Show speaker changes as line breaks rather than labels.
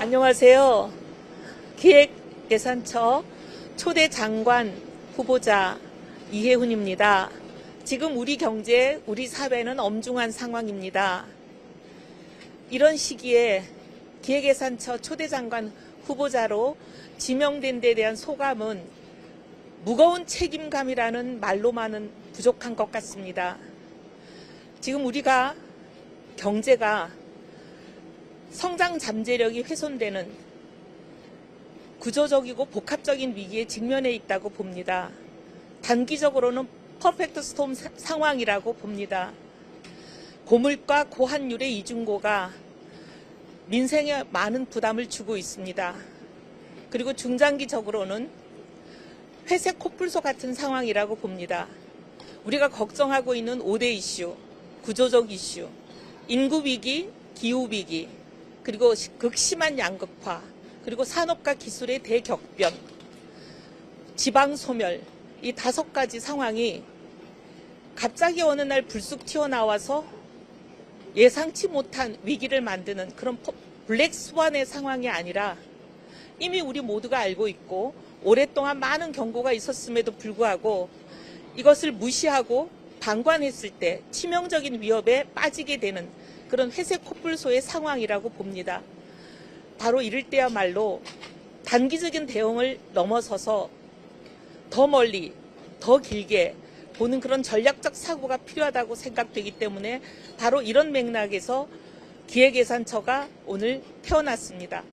안녕하세요. 기획예산처 초대 장관 후보자 이혜훈입니다. 지금 우리 경제, 우리 사회는 엄중한 상황입니다. 이런 시기에 기획예산처 초대 장관 후보자로 지명된 데 대한 소감은 무거운 책임감이라는 말로만은 부족한 것 같습니다. 지금 우리가 경제가 성장 잠재력이 훼손되는 구조적이고 복합적인 위기에 직면해 있다고 봅니다. 단기적으로는 퍼펙트 스톰 사- 상황이라고 봅니다. 고물가 고환율의 이중고가 민생에 많은 부담을 주고 있습니다. 그리고 중장기적으로는 회색 코뿔소 같은 상황이라고 봅니다. 우리가 걱정하고 있는 5대 이슈, 구조적 이슈, 인구 위기, 기후 위기, 그리고 시- 극심한 양극화, 그리고 산업과 기술의 대격변, 지방 소멸, 이 다섯 가지 상황이 갑자기 어느 날 불쑥 튀어나와서 예상치 못한 위기를 만드는 그런 퍼- 블랙 스완의 상황이 아니라 이미 우리 모두가 알고 있고 오랫동안 많은 경고가 있었음에도 불구하고 이것을 무시하고 방관했을 때 치명적인 위협에 빠지게 되는 그런 회색 코뿔소의 상황이라고 봅니다. 바로 이럴 때야말로 단기적인 대응을 넘어서서 더 멀리, 더 길게 보는 그런 전략적 사고가 필요하다고 생각되기 때문에 바로 이런 맥락에서 기획예산처가 오늘 태어났습니다.